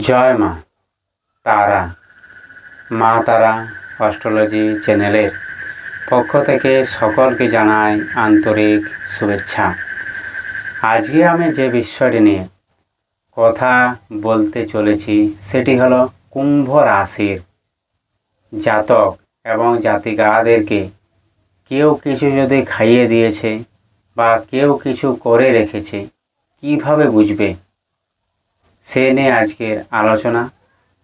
জয় মা, তারা। মা তারা অস্ট্রোলজি চ্যানেলের পক্ষ থেকে সকলকে জানাই আন্তরিক শুভেচ্ছা। আজকে আমি যে বিষয়টি নিয়ে কথা বলতে চলেছি, সেটি হলো কুম্ভ রাশির জাতক এবং জাতিকাদেরকে কেউ কিছু যদি খাইয়ে দিয়েছে বা কেউ কিছু করে রেখেছে, কীভাবে বুঝবে? সে নিয়ে আজকের আলোচনা।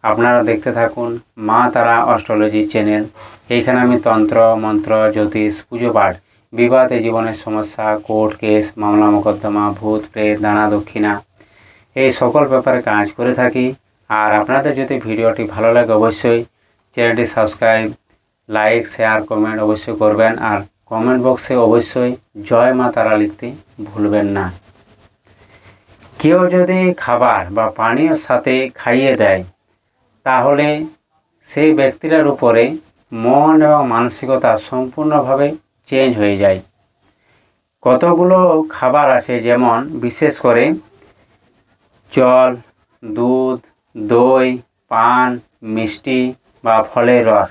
আপনারা দেখতে থাকুন মা তারা অস্ট্রোলজি চ্যানেল। এইখানে আমি তন্ত্র, মন্ত্র, জ্যোতিষ, পুজো পাঠ, বিবাদে জীবনের সমস্যা, কোর্ট কেস, মামলা, মোকদ্দমা, ভূত, প্রেত দানা দক্ষিণা, এই সকল ব্যাপারে কাজ করে থাকি। আর আপনাদের যদি ভিডিওটি ভালো লাগে অবশ্যই চ্যানেলটি সাবস্ক্রাইব, লাইক, শেয়ার, কমেন্ট অবশ্যই করবেন। আর কমেন্ট বক্সে অবশ্যই জয় মা তারা লিখতে ভুলবেন না। কেউ যদি খাবার বা পানীয়র সাথে খাইয়ে দেয়, তাহলে সেই ব্যক্তিটার উপরে মন এবং মানসিকতা সম্পূর্ণভাবে চেঞ্জ হয়ে যায়। কতগুলো খাবার আছে যেমন বিশেষ করে জল, দুধ, দই, পান, মিষ্টি বা ফলের রস।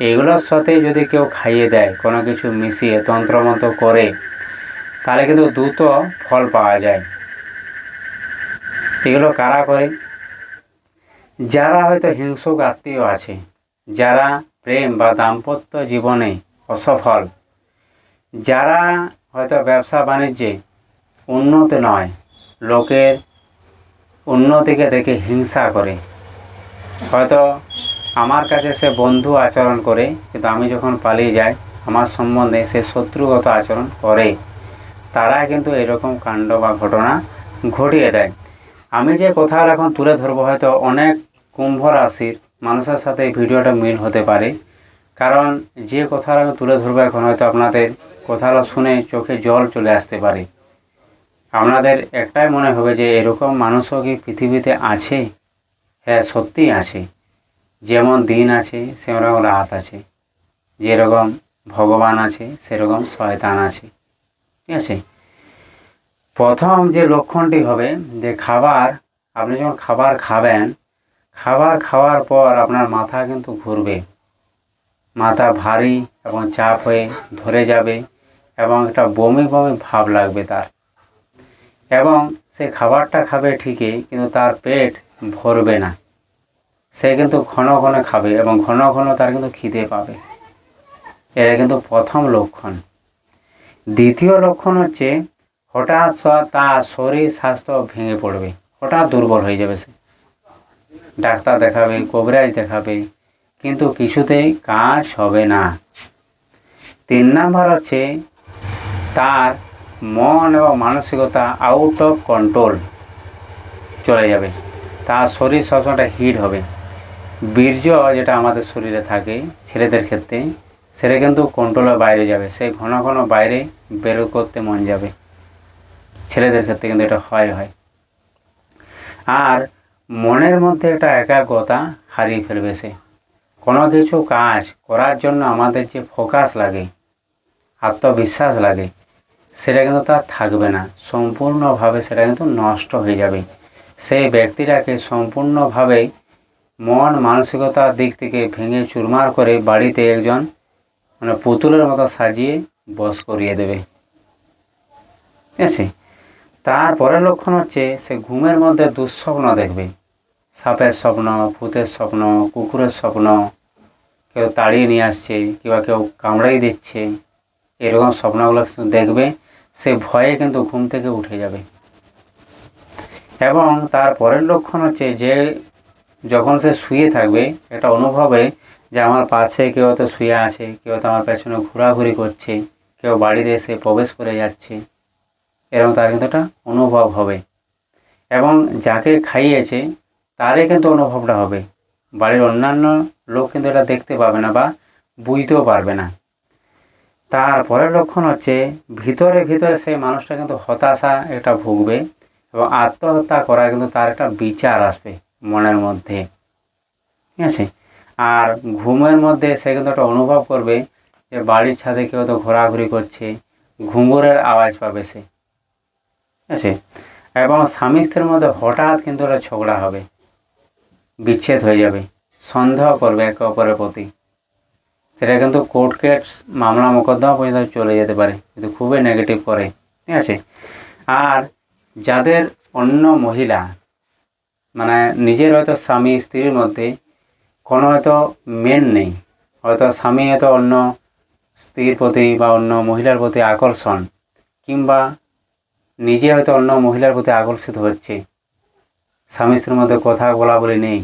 এগুলোর সাথে যদি কেউ খাইয়ে দেয়, কোনো কিছু মিশিয়ে তন্ত্রমন্ত্র করে, তাহলে কিন্তু দ্রুত ফল পাওয়া যায়। এগুলো কারা করে? যারা হয়তো হিংসুক আত্মীয় আছে, যারা প্রেম বা দাম্পত্য জীবনে অসফল, যারা হয়তো ব্যবসা বাণিজ্যে উন্নতি নয়, লোকের উন্নতিকে দেখে হিংসা করে। হয়তো আমার কাছে সে বন্ধু আচরণ করে, কিন্তু আমি যখন পালিয়ে যাই, আমার সম্বন্ধে সে শত্রুগত আচরণ করে। তারা কিন্তু এরকম কাণ্ড বা ঘটনা ঘটিয়ে দেয়। আমি যে কথা এখন তুলে ধরবো হয়তো অনেক কুম্ভ রাশির মানুষের সাথে ভিডিওটা মিল হতে পারে। কারণ যে কথাটা আমি তুলে ধরবো এখন হয়তো আপনাদের কথাটা শুনে চোখে জল চলে আসতে পারে। আপনাদের একটাই মনে হবে যে এরকম মানুষও কি পৃথিবীতে আছে? হ্যাঁ সত্যিই আছে। যেমন দিন আছে, সেরকম রাত আছে। যেরকম ভগবান আছে, সেরকম শয়তান আছে। ঠিক আছে? প্রথম যে লক্ষণটি হবে যে খাবার, আপনি যখন খাবার খাবেন, খাবার খাওয়ার পর আপনার মাথা কিন্তু ঘুরবে। মাথা ভারী এবং চাপ হয়ে ধরে যাবে এবং একটা বমি বমি ভাব লাগবে তার। এবং সে খাবারটা খাবে ঠিকই, কিন্তু তার পেট ভরবে না। সে কিন্তু ঘন ঘন খাবে এবং ঘন ঘন তার কিন্তু খিদে পাবে। এটা কিন্তু প্রথম লক্ষণ। দ্বিতীয় লক্ষণ হচ্ছে হঠাৎ তার শরীর, স্বাস্থ্য ভেঙে পড়বে। হঠাৎ দুর্বল হয়ে যাবে সে। ডাক্তার দেখাবে, কবিরাজ দেখাবে, কিন্তু কিছুতেই কাজ হবে না। তিন নাম্বার হচ্ছে তার মন এবং মানসিকতা আউট অফ কন্ট্রোল চলে যাবে। তার শরীর সবসময়টা হিট হবে। বীর্য যেটা আমাদের শরীরে থাকে ছেলেদের ক্ষেত্রে, সেটা কিন্তু কন্ট্রোলের বাইরে যাবে। সে ঘন ঘন বাইরে বের করতে মন যাবে। ছেলেদের ক্ষেত্রে কিন্তু এটা হয় হয়। আর মনের মধ্যে একটা একাগ্রতা হারিয়ে ফেলবে সে। কোনো কিছু কাজ করার জন্য আমাদের যে ফোকাস লাগে, আত্মবিশ্বাস লাগে, সেটা কিন্তু তার থাকবে না। সম্পূর্ণভাবে সেটা কিন্তু নষ্ট হয়ে যাবে। সেই ব্যক্তিটাকে সম্পূর্ণভাবে মন মানসিকতার দিক থেকে ভেঙে চুরমার করে বাড়িতে একজন মানে পুতুলের মতো সাজিয়ে বস করিয়ে দেবে। ঠিক আছে? তারপরের লক্ষণ হচ্ছে সে ঘুমের মধ্যে দুঃস্বপ্ন দেখবে। সাপের স্বপ্ন, ভূতের স্বপ্ন, কুকুরের স্বপ্ন, কেউ তাড়িয়ে নিয়ে আসছে কিংবা কেউ কামড়াই দিচ্ছে, এরকম স্বপ্নগুলো কিন্তু দেখবে, সে ভয়ে কিন্তু ঘুম থেকে উঠে যাবে। এবং তার পরের লক্ষণ হচ্ছে যে যখন সে শুয়ে থাকবে, এটা অনুভবে যে আমার পাশে কেউ তো শুয়ে আছে, কেউ তো আমার পেছনে ঘোরাঘুরি করছে, কেউ বাড়িতে এসে প্রবেশ করে যাচ্ছে। এরকম তার কিন্তু একটা অনুভব হবে। এবং যাকে খাইয়েছে, তারই কিন্তু অনুভবটা হবে। বাড়ির অন্যান্য লোক কিন্তু এটা দেখতে পাবে না বা বুঝতেও পারবে না। তারপরের লক্ষণ হচ্ছে, ভিতরে ভিতরে সেই মানুষটা কিন্তু হতাশা এটা ভুগবে এবং আত্মহত্যা করা কিন্তু তার একটা বিচার আসবে মনের মধ্যে। ঠিক আছে? আর ঘুমের মধ্যে সে কিন্তু একটা অনুভব করবে যে বাড়ির ছাদে কেউ তো ঘোরাঘুরি করছে, ঘুঙুরের আওয়াজ পাবে সে। আছে এবং স্বামী স্ত্রীর মধ্যে হঠাৎ কিন্তু একটা ঝগড়া হবে। বিচ্ছেদ হয়ে যাবে। সন্দেহ করবে একে অপরের প্রতি। সেটা কিন্তু কোর্ট কেস মামলা মোকদ্দমা পর্যন্ত চলে যেতে পারে। কিন্তু খুবই নেগেটিভ করে ঠিক আছে? আর যাদের অন্য মহিলা মানে নিজের হয়তো স্বামী স্ত্রীর মধ্যে কোনো হয়তো মেন নেই। হয়তো স্বামী হয়তো অন্য স্ত্রীর প্রতি বা অন্য মহিলার প্রতি আকর্ষণ কিংবা নিজে হয়তো অন্য মহিলার প্রতি আকর্ষিত হচ্ছে। স্বামী স্ত্রীর মধ্যে কথা বলা বলি নেই।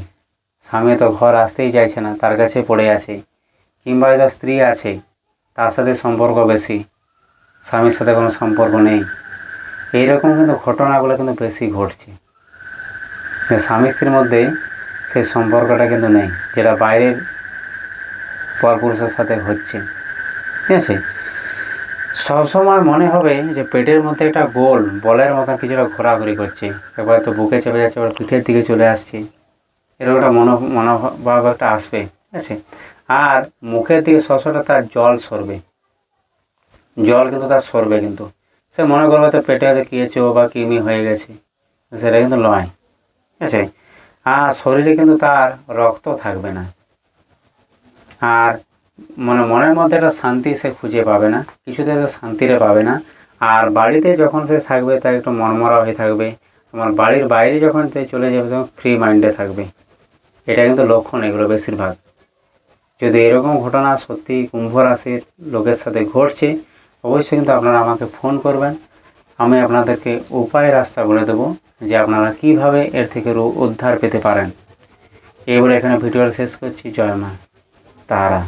স্বামী তো ঘর আসতেই চাইছে না, তার কাছে পড়ে আছে। কিংবা হয়তো স্ত্রী আছে, তার সাথে সম্পর্ক বেশি। স্বামীর সাথে কোনো সম্পর্ক নেই। এইরকম কিন্তু ঘটনাগুলো কিন্তু বেশি ঘটছে। স্বামী স্ত্রীর মধ্যে সেই সম্পর্কটা কিন্তু নেই, যেটা বাইরের পরপুরুষের সাথে হচ্ছে। ঠিক আছে? সবসময় মনে হবে যে পেটের মধ্যে একটা গোল, বলের মতন কিছুটা ঘোরাঘুরি করছে। একবার তো বুকে চেপে যাচ্ছে, এবার পিঠের দিকে চলে আসছে। এরকম একটা মনো, মনোভাব একটা আসবে, ঠিক আছে? আর মুখের দিকে সবসময় তার জল সরবে। জল কিন্তু তার সরবে কিন্তু। সে মনে করবে তো পেটে হয়তো কিয়েছো বা কিমি হয়ে গেছে। সেটা কিন্তু নয়, ঠিক আছে? আর শরীরে কিন্তু তার রক্ত থাকবে না। আর মানে মনের মধ্যে একটা শান্তি সে খুঁজে পাবে না, কিছুতে সে শান্তিরে পাবে না। আর বাড়িতে যখন সে থাকবে, তার একটু মনমরা হয়ে থাকবে। আমার বাড়ির বাইরে যখন সে চলে যাবে, তখন ফ্রি মাইন্ডে থাকবে। এটা কিন্তু লক্ষণ এগুলো বেশিরভাগ। যদি এরকম ঘটনা সত্যি কুম্ভ রাশির লোকের সাথে ঘটছে, অবশ্যই কিন্তু আপনারা আমাকে ফোন করবেন। আমি আপনাদেরকে উপায় রাস্তা বলে দেবো যে আপনারা কীভাবে এর থেকে উদ্ধার পেতে পারেন। এই বলে এখানে ভিডিওটা শেষ করছি। জয় মা, তারা।